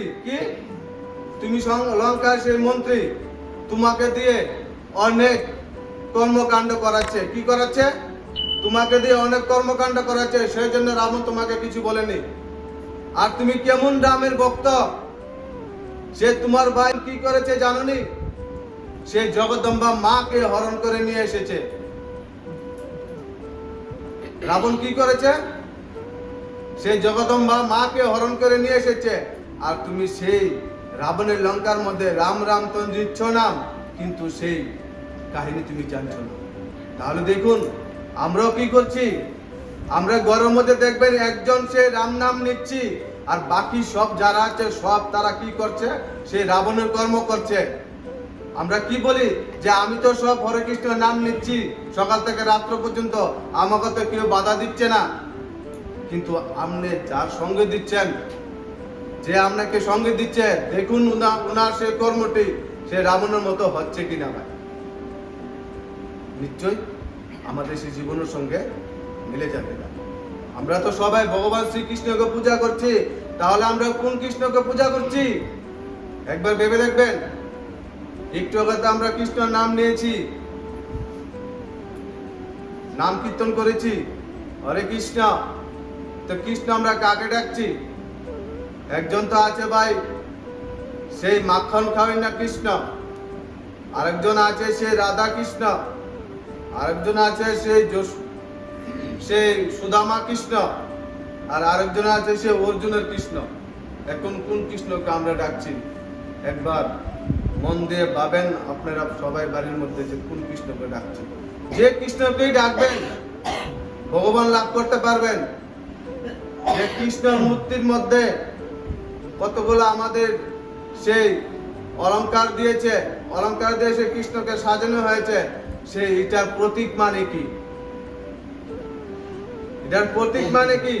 কি? তুমি সং- লঙ্কার সেই মন্ত্রী তোমাকে দিয়ে অনেক কর্মকাণ্ড করাচ্ছে। কি করাচ্ছে? তোমাকে দিয়ে অনেক কর্মকাণ্ড করাচ্ছে সেই জন্য রাবণ তোমাকে কিছু বলেনি। আর তুমি কেমন রামের ভক্ত? সে তোমার ভাই কি করেছে জানোনি? সে জগদম্বা মাকে হরণ করে নিয়ে এসেছে। রাবণ কি করেছে? সে জগদম্বা মাকে হরণ করে নিয়ে এসেছে। আর তুমি সেই রাবণের লঙ্কার মধ্যে রাম রাম তো দিচ্ছ নাম, কিন্তু সেই কাহিনী তুমি জানছো না। তাহলে দেখুন, আমরাও কি করছি? আমরা গরমের মধ্যে দেখবেন একজন সে রাম নাম নিচ্ছি, আর বাকি সব যারা আছে, সব তারা কি করছে? সে রাবণের কর্ম করছে। আমরা কি বলি? যে আমি তো সব হরে কৃষ্ণ নাম নিচ্ছি, সকাল থেকে রাত্র পর্যন্ত আমাকে তো কেউ বাধা দিচ্ছে না। কিন্তু আপনি যার সঙ্গে দিচ্ছেন যে আপনাকে সঙ্গে দিচ্ছে, দেখুন উনা- উনার সেই কর্মটি, সে রাবণের মতো হচ্ছে কিনা ভাই? নিশ্চয় আমাদের সেই জীবনের সঙ্গে মিলে যাবে না আমরা তো সবাই ভগবান শ্রীকৃষ্ণকে পূজা করছি, তাহলে আমরা কোন কৃষ্ণকে পূজা করছি? একবার ভেবে দেখবেন। একটু আগে তো আমরা কৃষ্ণর নাম নিয়েছি। নাম কীর্তন করেছি। হরে কৃষ্ণ। তো কৃষ্ণ আমরা কাকে ডাকছি? একজন তো আছে ভাই, সেই মাখন খাওয়াই না কৃষ্ণ। আরেকজন আছে সে রাধা কৃষ্ণ। আরেকজন আছে সেই সেই সুদামা কৃষ্ণ। আর আরেকজন আছে সে অর্জুনের কৃষ্ণ। এখন কোন কৃষ্ণকে আমরা ডাকছি? একবার মন দিয়ে ভাবেন আপনারা সবাই বাড়ির মধ্যে যে কোন কৃষ্ণকে ডাকছি যে কৃষ্ণকেই ডাকবেন, ভগবান লাভ করতে পারবেন। যে কৃষ্ণ মূর্তির মধ্যে কতগুলো আমাদের সেই অলংকার দিয়েছে, অলংকার দিয়ে সে কৃষ্ণকে সাজানো হয়েছে, সেই এটার প্রতীক মানে কি? এটার প্রতীক মানে কি?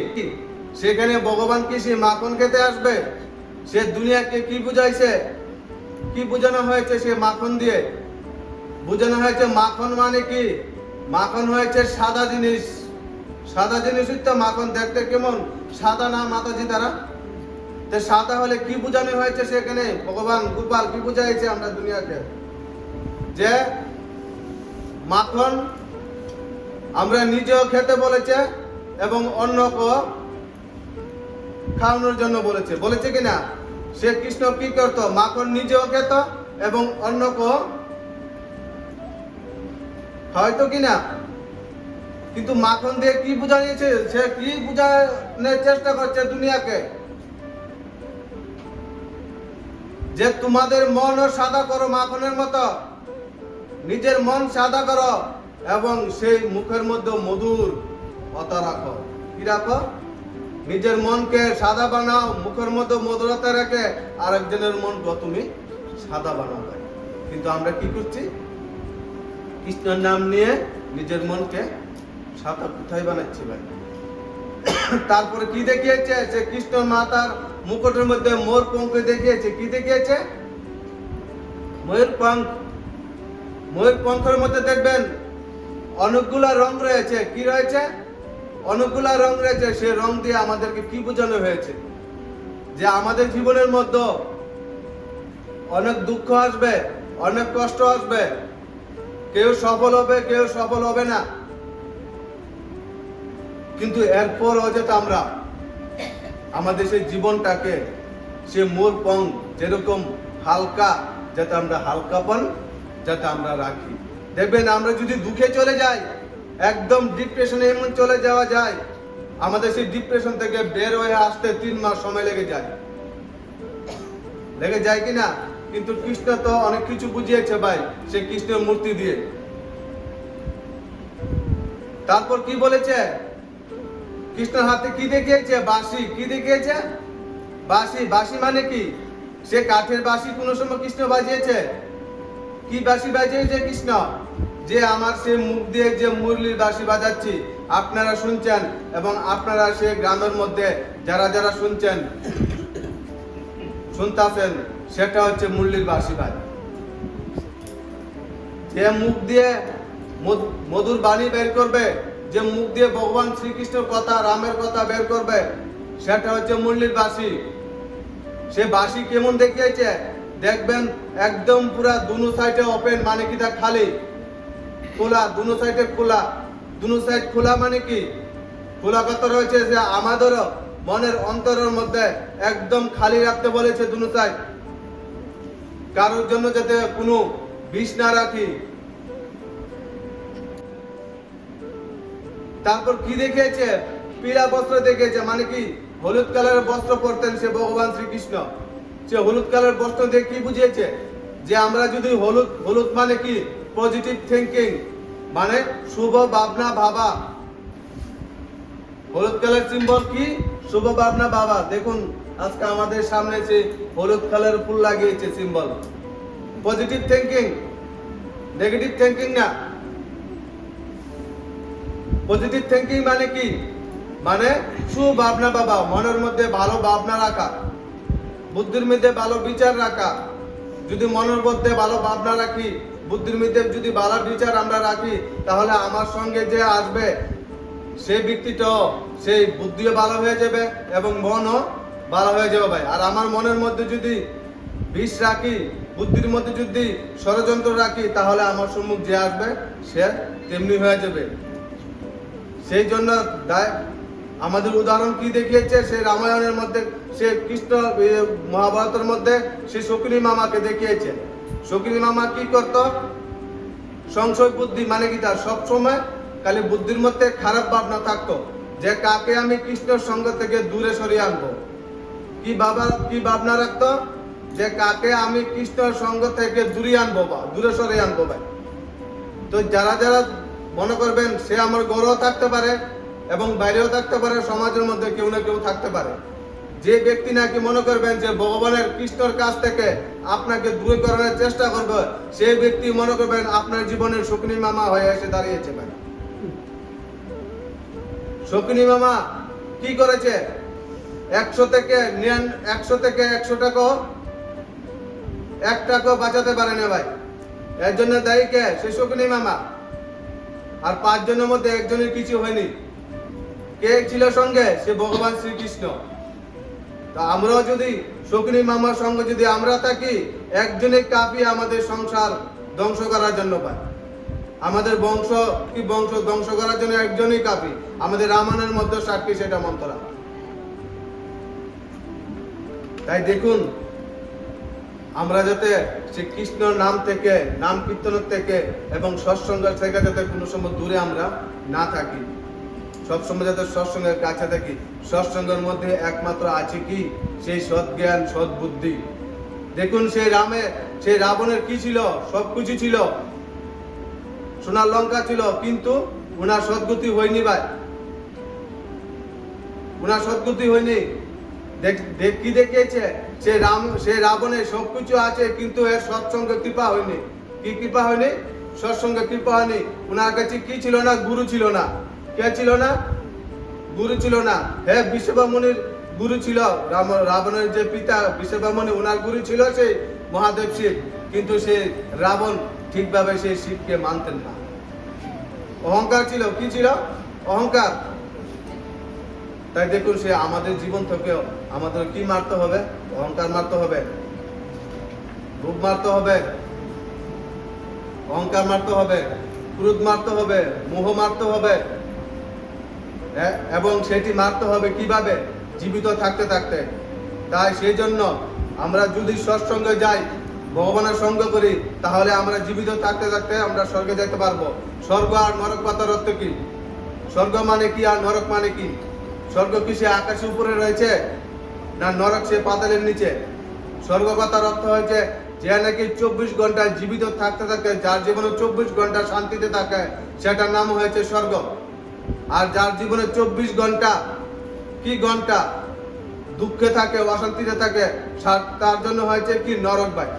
সেখানে ভগবান কি সে মাখন খেতে আসবে? সে দুনিয়াকে কি বুঝাইছে? কি বোঝানো হয়েছে সে মাখন দিয়ে? বোঝানো হয়েছে মাখন মানে কি? মাখন হয়েছে সাদা জিনিস। সাদা জিনিসই তো মাখন, দেখতে কেমন? সাদা না মাতাজি তারা? সাদা হলে কি বোঝানো হয়েছে সেখানে? ভগবান গোপাল কি বুঝাইছে আমরা দুনিয়াকে? যে মাখন আমরা নিজেও খেতে বলেছে এবং অন্যকেও খাওয়ানোর জন্য বলেছে। বলেছে কিনা? সে কৃষ্ণ কি করত? মাখন নিজেও খেত এবং অন্যকেও হয়তো কিনা? কিন্তু মাখন দিয়ে কি বুঝাইছে? সে কি বুঝানোর চেষ্টা করছে দুনিয়াকে? যে তোমাদের মনও সাদা করো মাখনের মতো, নিজের মন সাদা করো এবং সেই মুখের মধ্যে মধুর কথা রাখো। কি রাখো? নিজের মনকে সাদা বানাও, মুখের মধ্যে মধুরতা রেখে আরেকজনের মনকে তুমি সাদা বানাও। কিন্তু আমরা কি করছি? কৃষ্ণের নাম নিয়ে নিজের মনকে সাদা কোথায় বানাচ্ছি ভাই? তারপরে কি দেখিয়েছে? যে কৃষ্ণ মাতার মুকুটের মধ্যে মোর পঙ্খ দেখিয়েছে। কি দেখিয়েছে? ময়ূর পঙ্খ ময়ূর পঙ্খের মধ্যে দেখবেন, অনেকগুলা রং রয়েছে। কি রয়েছে? অনেকগুলা রং রয়েছে। সে রং দিয়ে আমাদেরকে কি বোঝানো হয়েছে? যে আমাদের জীবনের মধ্যে অনেক দুঃখ আসবে, অনেক কষ্ট আসবে। কেউ সফল হবে, কেউ সফল হবে না। কিন্তু এরপরও যাতে আমরা, আমাদের সেই জীবনটাকে, সে মোর পং যেরকম হালকা, যাতে আমরা হালকাপন যাতে আমরা রাখি। দেখবেন আমরা যদি দুঃখে চলে যাই, একদম ডিপ্রেশনে এমন চলে যাওয়া যায়, আমাদের সেই ডিপ্রেশন থেকে বের হয়ে আসতে তিন মাস সময় লেগে যায়। লেগে যায় কিনা? কিন্তু কৃষ্ণ তো অনেক কিছু বুঝিয়েছে ভাই, সে কৃষ্ণের মূর্তি দিয়ে। তারপর কি বলেছে? কৃষ্ণের হাতে কি দেখিয়েছে? বাঁশি। কি দেখিয়েছে? বাঁশি। বাঁশি মানে কি? সে কাঠের বাঁশি কোনো সময় কৃষ্ণ বাজিয়েছে? কি বাঁশি বাজিয়েছে কৃষ্ণ? যে আমার সে মুখ দিয়ে যে মুরলির বাঁশি বাজাচ্ছি, আপনারা শুনছেন এবং আপনারা সে গ্রামের মধ্যে যারা যারা শুনছেন, শুনতাছেন, সেটা হচ্ছে মুরলির বাঁশি বাজ। যে মুখ দিয়ে মধু- মধুর বাণী বের করবে যে মুখ দিয়ে ভগবান শ্রীকৃষ্ণের কথা, রামের কথা বের করবে, সেটা হচ্ছে মুরলির বাসী সে বাসি কেমন দেখিয়েছে? দেখবেন একদম পুরা দুনো সাইডে ওপেন মানে কি তা খালি? খোলা, দুনো সাইডে খোলা। দুনো সাইড খোলা মানে কি? খোলা কথা রয়েছে যে আমাদেরও মনের অন্তরের মধ্যে একদম খালি রাখতে বলেছে দুনো সাইড। কারোর জন্য যাতে কোনো বিষ না রাখি তারপর কি দেখিয়েছে? পীড়া বস্ত্র দেখিয়েছে মানে কি? হলুদ কালারের বস্ত্র পরতেন সে ভগবান শ্রীকৃষ্ণ। সে হলুদ কালার বস্ত্র দিয়ে কি বুঝিয়েছে? যে আমরা যদি হলুদ হলুদ মানে কি? পজিটিভ থিঙ্কিং মানে শুভ ভাবনা, ভাবা। হলুদ কালার সিম্বল কি? শুভ ভাবনা বাবা দেখুন, আজকে আমাদের সামনে সে হলুদ কালার ফুল লাগিয়েছে symbol positive thinking negative thinking না। পজিটিভ থিঙ্কিং মানে কি? মানে সুভাবনা বাবা মনের মধ্যে ভালো ভাবনা রাখা, বুদ্ধির মধ্যে ভালো বিচার রাখা। যদি মনের মধ্যে ভালো ভাবনা রাখি, বুদ্ধির মধ্যে যদি ভালো বিচার আমরা রাখি, তাহলে আমার সঙ্গে যে আসবে, সেই ব্যক্তিটাও সেই বুদ্ধিও ভালো হয়ে যাবে এবং মনও ভালো হয়ে যাবে ভাই। আর আমার মনের মধ্যে যদি বিষ রাখি, বুদ্ধির মধ্যে যদি ষড়যন্ত্র রাখি, তাহলে আমার সম্মুখ যে আসবে, সে তেমনি হয়ে যাবে। সেই জন্য আমাদের উদাহরণ কি দেখিয়েছে? সে রামায়ণের মধ্যে, সে কৃষ্ণ মহাভারতের মধ্যে সে শকুনি মামাকে দেখিয়েছে। শকুনি মামা কি করত? সংশয় বুদ্ধি মানে কি? তার সবসময় খালি বুদ্ধির মধ্যে খারাপ ভাবনা থাকতো যে কাকে আমি কৃষ্ণের সঙ্গ থেকে দূরে সরিয়ে আনব। কি বাবা কি ভাবনা রাখতো? যে কাকে আমি কৃষ্ণের সঙ্গ থেকে দূরে আনব বা, দূরে সরিয়ে আনব ভাই। তো যারা যারা মনে করবেন সে আমার গৌরব থাকতে পারে এবং বাইরেও থাকতে পারে, সমাজের মধ্যে কেউ না কেউ থাকতে পারে। যে ব্যক্তি নাকি মনে করবেন যে ভগবানের কৃষ্ণর কাছ থেকে আপনাকে দূরে করানোর চেষ্টা করবে সেই ব্যক্তি মনে করবেন আপনার জীবনের শকুনি মামা হয়ে এসে দাঁড়িয়েছে ভাই। শকুনি মামা কি করেছে? একশো থেকে একশো থেকে একশো টাকা এক টাকাও বাঁচাতে পারে না ভাই। এর জন্য দায়ী কে? সে শকুনি মামা। আর পাঁচজনের মধ্যে একজনের কিছু হয়নি। কে ছিল সঙ্গে? সে ভগবান শ্রীকৃষ্ণ। তা আমরাও যদি, শকুনি মামার সঙ্গে যদি আমরা থাকি একজনই কাপি আমাদের সংসার ধ্বংস করার জন্য পায়। আমাদের বংশ কি বংশ ধ্বংস করার জন্য একজনই কাপি আমাদের রামায়ণের মধ্যে সাক্ষী সেটা মন্তরা। তাই দেখুন আমরা যাতে শ্রী কৃষ্ণর নাম থেকে, নাম কীর্তনের থেকে এবং সৎসঙ্গের থেকে যাতে কোনো সময় দূরে আমরা না থাকি। সবসময় যাতে সৎসঙ্গের কাছে থাকি। সৎসঙ্গের মধ্যে একমাত্র আছে কি? সেই সৎ জ্ঞান সৎ বুদ্ধি দেখুন সেই রামে, সেই রাবণের কি ছিল? সব কিছু ছিল। সোনার লঙ্কা ছিল, কিন্তু ওনার সদ্গতি হয়নি ভাই। ওনার সদ্গতি হয়নি। কি দেখিয়েছে? সে রাম, সে রাবণের সবকিছু আছে, কিন্তু এর সৎসঙ্গে কৃপা হয়নি। কি কৃপা হয়নি? সৎসঙ্গে কৃপা হয়নি। ওনার কাছে কি ছিল না? গুরু ছিল না। কে ছিল না? গুরু ছিল না। হ্যাঁ বিশ্ববামনির গুরু ছিল। রাম, রাবণের যে পিতা বিশ্ববামনি ওনার গুরু ছিল সেই মহাদেব শিব। কিন্তু সে রাবণ ঠিকভাবে সেই শিবকে মানতেন না। অহংকার ছিল। কি ছিল? অহংকার। তাই দেখুন, সে আমাদের জীবন থেকেও আমাদের কি মারতে হবে? অহংকার মারতে হবে। রূপ মারতে হবে। অহংকার মারতে হবে। ক্রোধ মারতে হবে। মোহ মারতে হবে। এবং সেটি মারতে হবে কীভাবে? জীবিত থাকতে থাকতে। তাই সেই জন্য আমরা যদি সৎসঙ্গে যাই, ভগবানের সঙ্গ করি, তাহলে আমরা জীবিত থাকতে থাকতে আমরা স্বর্গে যেতে পারব। স্বর্গ আর নরক পাতার অর্থ কি? স্বর্গ মানে কি আর নরক মানে কি? স্বর্গ কি সে আকাশের উপরে রয়েছে না নরক সে পাতালের নিচে? স্বর্গ কথার অর্থ হয়েছে, যে নাকি চব্বিশ ঘণ্টা জীবিত থাকতে থাকে, যার জীবনে চব্বিশ ঘণ্টা শান্তিতে থাকে, সেটার নাম হয়েছে স্বর্গ। আর যার জীবনে চব্বিশ ঘণ্টা কি ঘণ্টা দুঃখে থাকে, অশান্তিতে থাকে তার জন্য হয়েছে কি নরক ভাই?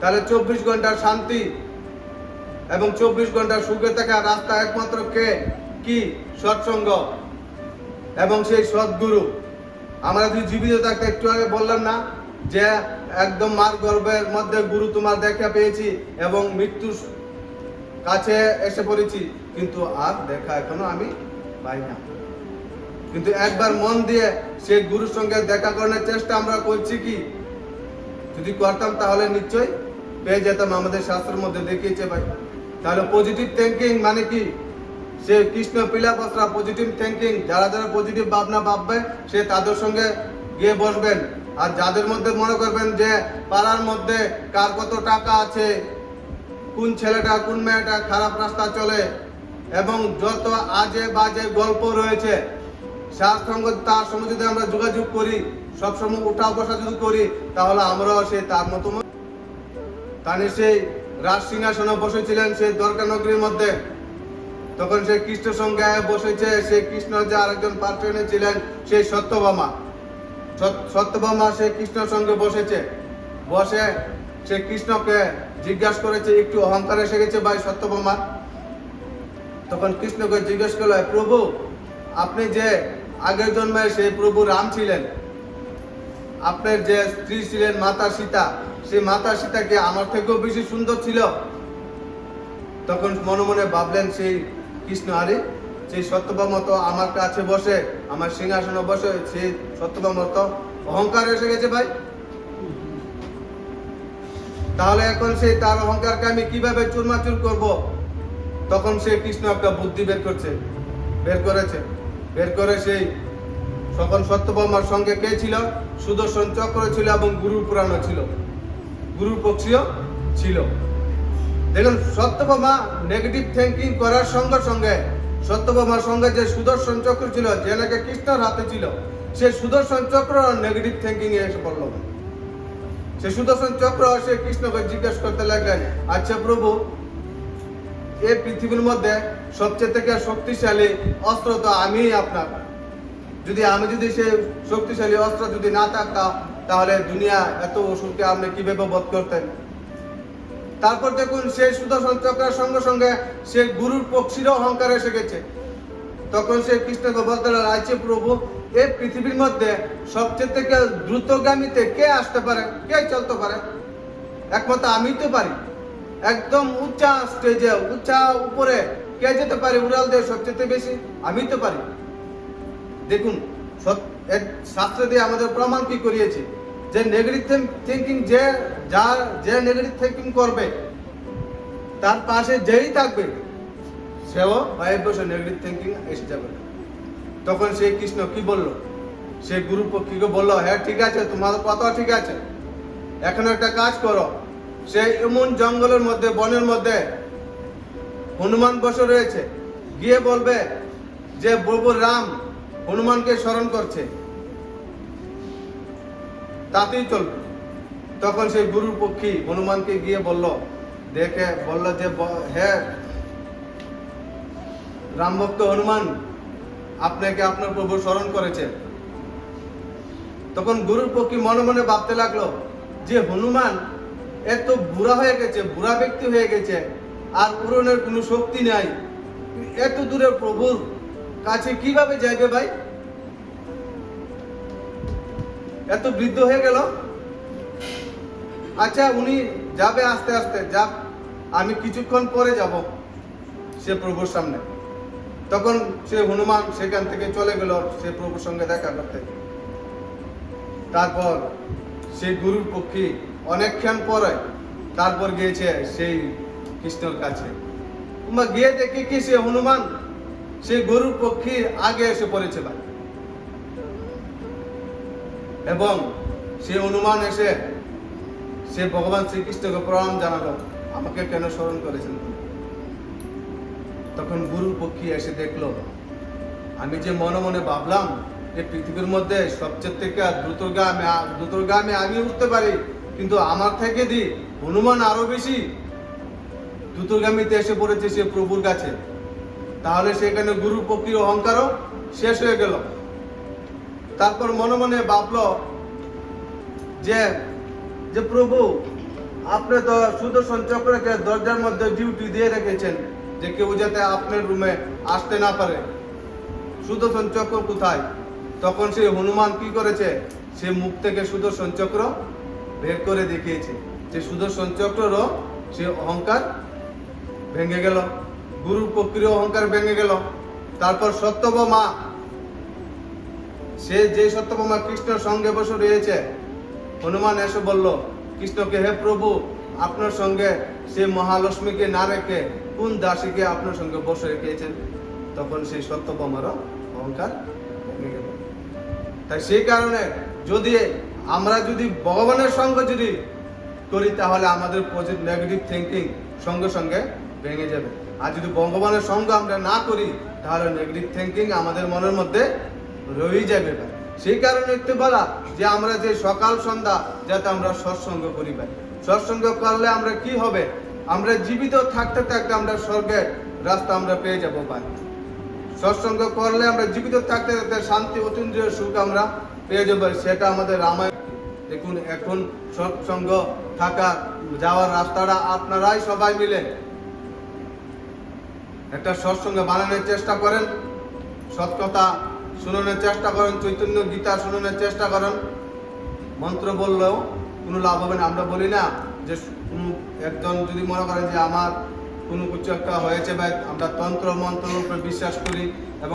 তাহলে চব্বিশ ঘণ্টার শান্তি এবং চব্বিশ ঘণ্টা সুখে থাকা রাস্তা একমাত্র কে? কি? সৎসঙ্গ। এবং সেই সদ্গুরু। আমরা যদি জীবিত থাকতে, একটু আগে বললাম না যে একদম মার গর্ভের মধ্যে গুরু তোমার দেখা পেয়েছি এবং মৃত্যু কাছে এসে পড়েছি। কিন্তু আর দেখা এখনও আমি পাই না। কিন্তু একবার মন দিয়ে সেই গুরুর সঙ্গে দেখা করানোর চেষ্টা আমরা করছি কি? যদি করতাম তাহলে নিশ্চয়ই পেয়ে যেতাম। আমাদের শাস্ত্রের মধ্যে দেখিয়েছে ভাই। তাহলে পজিটিভ থিঙ্কিং মানে কি? সে কৃষ্ণ পিলা বস্ত্রা পজিটিভ থিঙ্কিং যারা যারা পজিটিভ ভাবনা ভাববে, সে তাদের সঙ্গে গিয়ে বসবেন। আর যাদের মধ্যে মনে করবেন যে পাড়ার মধ্যে কার কত টাকা আছে, কোন ছেলেটা, কোন মেয়েটা খারাপ রাস্তা চলে, এবং যত আজে বাজে গল্প রয়েছে তার সঙ্গে তার সঙ্গে যদি আমরা যোগাযোগ করি, সবসময় উঠা বসা যদি করি, তাহলে আমরাও সে তার মতো তানি সেই রাজ সিংহাসনে বসেছিলেন সেই দ্বারকা নগরীর মধ্যে। তখন সে কৃষ্ণ সঙ্গে বসেছে, সেই কৃষ্ণ যে আরেকজন পার্টনে ছিলেন সেই সত্যভামা। সত- সত্যভামা সে কৃষ্ণর সঙ্গে বসেছে। বসে সে কৃষ্ণকে জিজ্ঞাসা করেছে, একটু অহংকার এসে গেছে ভাই সত্যভামা? তখন কৃষ্ণকে জিজ্ঞেস করল প্রভু, আপনি যে আগের জন্মে সেই প্রভু রাম ছিলেন, আপনার যে স্ত্রী ছিলেন মাতা সীতা, সেই মাতা সীতাকে আমার থেকেও বেশি সুন্দর ছিল? তখন মনে মনে ভাবলেন, সেই কৃষ্ণ আরে, সেই সত্যভামা তো আমার কাছে বসে, আমার সিংহাসনে বসে, সেই সত্যভামা তো অহংকার এসে গেছে ভাই। তাহলে এখন সেই তার অহংকারকে আমি কীভাবে চুরমাচুর করব? তখন সে কৃষ্ণ একটা বুদ্ধি বের করছে, বের করেছে। বের করে সেই তখন সত্যভামার সঙ্গে কে ছিল? সুদর্শন চক্র ছিল এবং গুরু পুরাণ ছিল। গুরু পক্ষীয় ছিল। দেখুন সত্যভামা নেগেটিভ থিঙ্কিং করার সঙ্গে সঙ্গে সত্যভামার সঙ্গে যে সুদর্শন চক্র ছিল, যে নাকি কৃষ্ণর হাতে ছিল, সে সুদর্শন চক্র নেগেটিভ থিঙ্কিং এ এসে পড়ল। সে সুদর্শন চক্র সে কৃষ্ণকে জিজ্ঞেস করতে লাগলেন আচ্ছা প্রভু এই পৃথিবীর মধ্যে সবচেয়ে থেকে শক্তিশালী অস্ত্র তো আমিই আপনার। যদি আমি যদি সে শক্তিশালী অস্ত্র যদি না থাকতাম, তাহলে দুনিয়া এত অসুরকে আপনি কীভাবে বধ করতেন? তারপর দেখুন সে সুদর্শন চক্রের সঙ্গে সঙ্গে সে গুরুর পক্ষীরও অহংকার এসে গেছে। তখন সে কৃষ্ণকে বলতে লাগল, আচ্ছা প্রভু এই পৃথিবীর মধ্যে সবচেয়ে থেকে দ্রুতগামীতে কে আসতে পারে কে চলতে পারে? একমাত্র আমি তো পারি। একদম উচ্চা স্টেজে উচ্চা উপরে কে যেতে পারে উড়াল দিয়ে সবচেয়ে বেশি? আমি তো পারি। দেখুন শাস্ত্র দিয়ে আমাদের প্রমাণ কি করিয়েছে? যে নেগেটিভ থিঙ্কিং যে যা যে নেগেটিভ থিঙ্কিং করবে, তার পাশে যেই থাকবে, সেও বাইশ বছর নেগেটিভ থিঙ্কিং এসে যাবে। তখন সেই কৃষ্ণ কি বলল? সে গুরু পক্ষীকে বলল হ্যাঁ ঠিক আছে তোমাদের কথা ঠিক আছে। এখন একটা কাজ করো। সে এমন জঙ্গলের মধ্যে, বনের মধ্যে হনুমান বসে রয়েছে। গিয়ে বলবে যে, প্রভু রাম হনুমানকে স্মরণ করছে। তাতেই চলবে। তখন সেই গুরুর পক্ষী হনুমানকে গিয়ে বলল, দেখে বলল যে হ্যাঁ রামভক্ত হনুমান, আপনাকে আপনার প্রভু স্মরণ করেছে। তখন গুরুর পক্ষী মনে মনে ভাবতে লাগল, যে হনুমান এত বুড়া হয়ে গেছে, বুড়া ব্যক্তি হয়ে গেছে, আর পূরণের কোনো শক্তি নাই। এত দূরে প্রভুর কাছে কীভাবে যাইবে ভাই? এত বৃদ্ধ হয়ে গেল? আচ্ছা উনি যাবে আস্তে আস্তে, যাক, আমি কিছুক্ষণ পরে যাব সে প্রভুর সামনে। তখন সে হনুমান সেখান থেকে চলে গেল সে প্রভুর সঙ্গে দেখা করতে। তারপর সেই গুরুর পক্ষী অনেকক্ষণ পরে তারপর গিয়েছে সেই কৃষ্ণর কাছে। গিয়ে দেখি কি সে হনুমান? সেই গরুর পক্ষীর আগে এসে পড়েছে ভাই। এবং সে হনুমান এসে সে ভগবান শ্রীকৃষ্ণকে প্রণাম জানালো। আমাকে কেন স্মরণ করেছেন? তখন গুরুর পক্ষী এসে দেখল, আমি যে মনে মনে ভাবলাম যে পৃথিবীর মধ্যে সবচেয়ে থেকে দ্রুতগামী দ্রুতগামী আমি উঠতে পারি, কিন্তু আমার থেকে দি হনুমান আরও বেশি। দ্রুতগামীতে এসে পড়েছে সে প্রভুর কাছে। তাহলে সেখানে গুরু পক্ষীর অহংকারও শেষ হয়ে গেল। তারপর মনে মনে ভাবলো যে যে প্রভু, আপনি তো সুদর্শন চক্রকে দরজার মধ্যে ডিউটি দিয়ে রেখেছেন যে কেউ যাতে আপনার রুমে আসতে না পারে। সুদর্শন চক্র কোথায়? তখন সেই হনুমান কি করেছে? সে মুখ থেকে সুদর্শন চক্র বের করে দেখিয়েছে। যে সুদর্শন চক্ররও সে অহংকার ভেঙে গেল। গুরু প্রক্রিয় অহংকার ভেঙে গেল। তারপর সত্যব মা সে যে সত্যভামা কৃষ্ণের সঙ্গে বসে রয়েছে, হনুমান এসে বলল, কৃষ্ণকে হে প্রভু, আপনার সঙ্গে সে মহালক্ষ্মীকে না রেখে কোন দাসীকে আপনার সঙ্গে বসে রেখেছেন? তখন সেই সত্যভামারও অহংকার ভেঙে তাই সেই কারণে যদি আমরা যদি ভগবানের সঙ্গে যদি করি, তাহলে আমাদের পজিটিভ নেগেটিভ থিঙ্কিং সঙ্গে সঙ্গে ভেঙে যাবে। আর যদি ভগবানের সঙ্গে আমরা না করি, তাহলে নেগেটিভ থিঙ্কিং আমাদের মনের মধ্যে রয়েই যাবে। সেই কারণে একটু বলা যে আমরা যে সকাল সন্ধ্যা যাতে আমরা সৎসঙ্গ করি সৎসঙ্গ করলে আমরা কি হবে? আমরা জীবিত থাকতে থাকতে আমরা স্বর্গের রাস্তা আমরা পেয়ে যাব ভাই। সৎসঙ্গ করলে আমরা জীবিত থাকতে থাকতে শান্তি অতীন্দ্রিয় সুখ আমরা পেয়ে যাব সেটা আমাদের রামায়ণ। দেখুন, এখন সৎসঙ্গ থাকা, যাওয়ার রাস্তাটা আপনারাই সবাই মিলে একটা সৎসঙ্গ বানানোর চেষ্টা করেন। সৎ কথা শুনানোর চেষ্টা করেন, চৈতন্য গীতা শুনানোর চেষ্টা করেন। মন্ত্র বললেও কোনো লাভ হবে না। আমরা বলি না যে একজন যদি মনে করেন যে আমার কোনো কিছু একটা হয়েছে বা আমরা তন্ত্র মন্ত্রের উপরে বিশ্বাস করি